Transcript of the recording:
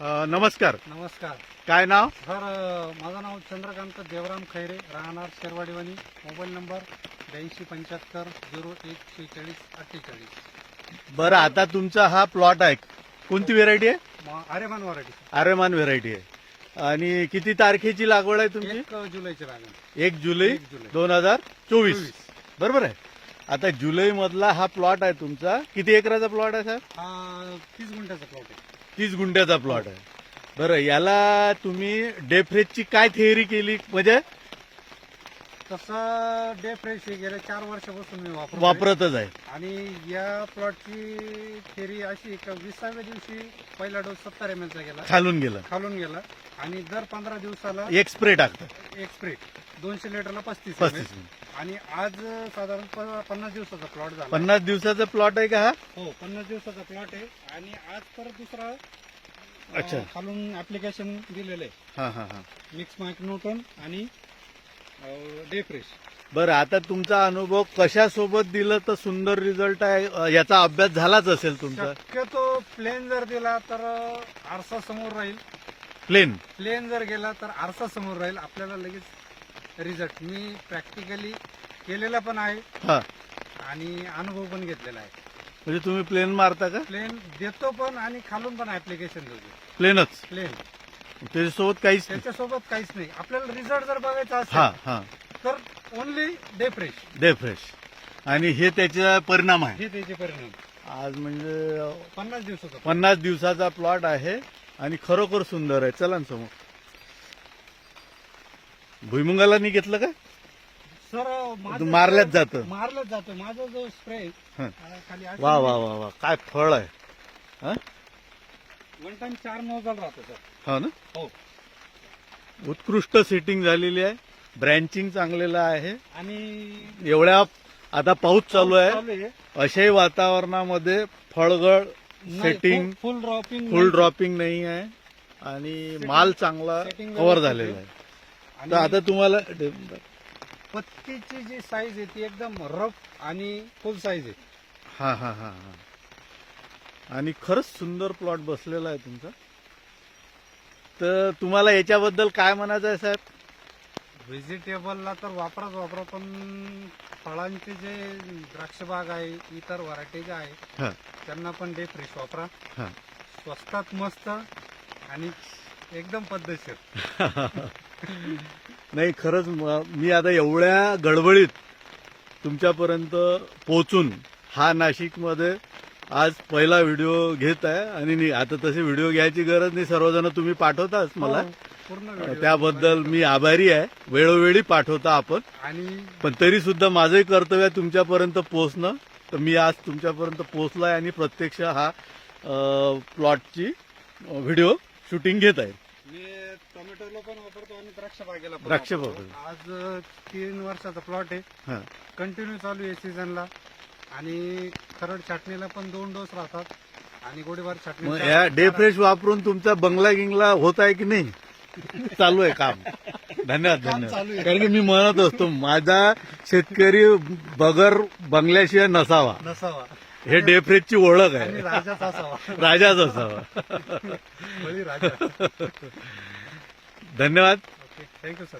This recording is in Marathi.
अ, नमस्कार. नमस्कार. काय नाव? सर अ, माझं नाव चंद्रकांत देवराम खैरे राहणार शेरवाडीवाणी. मोबाईल नंबर ब्याऐंशी पंच्याहत्तर झिरो एक शेहेचाळीस अठ्ठेचाळीस. बरं आता तुमचा हा प्लॉट आहे. कोणती व्हेरायटी आहे? आर्यमान वराठी आरेमान व्हेरायटी आहे. आणि किती तारखेची लागवड आहे तुमची? एक जुलैचे लागेल एक जुलै एक जुलै. दोन हजार चोवीस. चोवीस. बरोबर आहे. आता जुलै मधला हा प्लॉट आहे तुमचा. किती एकराचा प्लॉट आहे साहेब? हा तीस गुंठ्याचा प्लॉट आहे. तीस गुंड्याचा प्लॉट आहे. बरं याला तुम्ही डेफ्रेजची काय थेअरी केली? म्हणजे तसं डे फ्रेश हे गेल्या चार वर्षापासून मी वापरतो वापरतच आहे. आणि या प्लॉटची थेरी अशी का विसाव्या दिवशी पहिला डोस सत्तर एम चा गेला. खालून गेलं. खालून गेला. आणि दर पंधरा दिवसाला एक स्प्रे टाकतं एक स्प्रे दोनशे लिटरला पस्तीस पस्तीस. आणि आज साधारण प- पन्नास दिवसाचा प्लॉट झाला. पन्नास दिवसाचा प्लॉट आहे का हा? हो पन्नास दिवसाचा प्लॉट आहे. आणि आज परत दुसरा अं, अच्छा. खालून ऍप्लिकेशन दिलेलं आहे. हा हा हा. मिक्स मायक्रोटन आणि डे फ्रेश बरं आता तुमचा अनुभव कशासोबत दिलं तर सुंदर रिझल्ट आहे? अ, याचा अभ्यास झालाच असेल तुमचा? शक्यतो प्लेन जर दिला तर आरसा समोर राहील. प्लेन प्लेन जर गेला तर आरसा समोर राहील. आपल्याला लगेच रिझल्ट मी प्रॅक्टिकली केलेला पण आहे. हा. आणि अनुभव पण घेतलेला आहे. म्हणजे तुम्ही प्लेन मारता का? प्लेन देतो पण आणि खालून पण ऍप्लिकेशन देतो. प्लेनच प्लेन त्याच्यासोबत काहीच नाही. त्याच्यासोबत काहीच नाही. आपल्याला रिझल्ट जर बघायचा हा असेल हा तर only day fresh day fresh आणि हे त्याचा परिणाम आहे. हे त्याचे परिणाम. आज म्हणजे पन्नास दिवसाचा पन्नास दिवसाचा प्लॉट आहे आणि खरोखर सुंदर आहे. चला ना समोर. भुईमुंगाला नाही घेतलं का सर मारल्याच जातं. मारल्याच जातं. माझा जो स्प्रे हं. खाली वा वा वा वा. काय फळ आहे. हा? वन टाइम चार नोजल राहतो सर हो ना? हो. उत्कृष्ट सेटिंग झालेली आहे. ब्रँचिंग चांगलेलं आहे. आणि एवढ्या आता पाऊस चालू आहे. अशाही वातावरणामध्ये फळगळ सेटिंग फुल ड्रॉपिंग फुल ड्रॉपिंग नाही. आहे. आणि माल चांगला कव्हर झालेला आहे. आहे. तर आता तुम्हाला पत्तीची जी साईज आहे ती एकदम रफ आणि फुल साईज आहे. हा हा हा हा. आणि खरंच सुंदर प्लॉट बसलेला आहे तुमचा. तर तुम्हाला याच्याबद्दल काय म्हणायचं आहे साहेब? व्हेजिटेबलला तर वापराच वापरा पण फळांचे जे द्राक्ष बाग आहे इतर व्हरायटी ज्या आहे त्यांना पण डे फ्रेश वापरा. स्वस्तात मस्त आणि एकदम पद्धतशीर. नाही खरंच म- मी आता एवढ्या गडबडीत तुमच्यापर्यंत पोहोचून हा नाशिकमध्ये आज पहिला व्हिडिओ घेत आहे आणि आता तसे व्हिडिओ घ्यायची गरज नाही सर्वजण तुम्ही पाठवताच मला हो. त्याबद्दल मी आभारी आहे वेळोवेळी पाठवता आपण आणि पण तरी सुद्धा माझंही कर्तव्य आहे तुमच्यापर्यंत पोहोचणं तर मी आज तुमच्यापर्यंत पोहोचलाय आणि प्रत्यक्ष हा प्लॉटची व्हिडिओ शूटिंग घेत आहे मी टोमॅटोला पण वापरतो आणि द्राक्ष बागेला पण द्राक्ष वापरतो. बागेला. आज तीन वर्षाचा प्लॉट आहे हा. कंटिन्यू चालू आहे सीझनला आणि खरड छाटणीला पण दोन डोस राहतात. आणि गोडीबार मग या डे फ्रेश वापरून तुमचा बंगला गिंगला होत आहे की नाही? चालू आहे काम. धन्यवाद चालू धन्यवाद. आहे. कारण की मी म्हणत असतो माझा शेतकरी बगर बंगल्याशिवाय नसावा. नसावा. हे डे फ्रेशची ओळख आणि आहे राजाच असावा. राजाच असावा. बळी राजा. धन्यवाद. Okay thank you sir.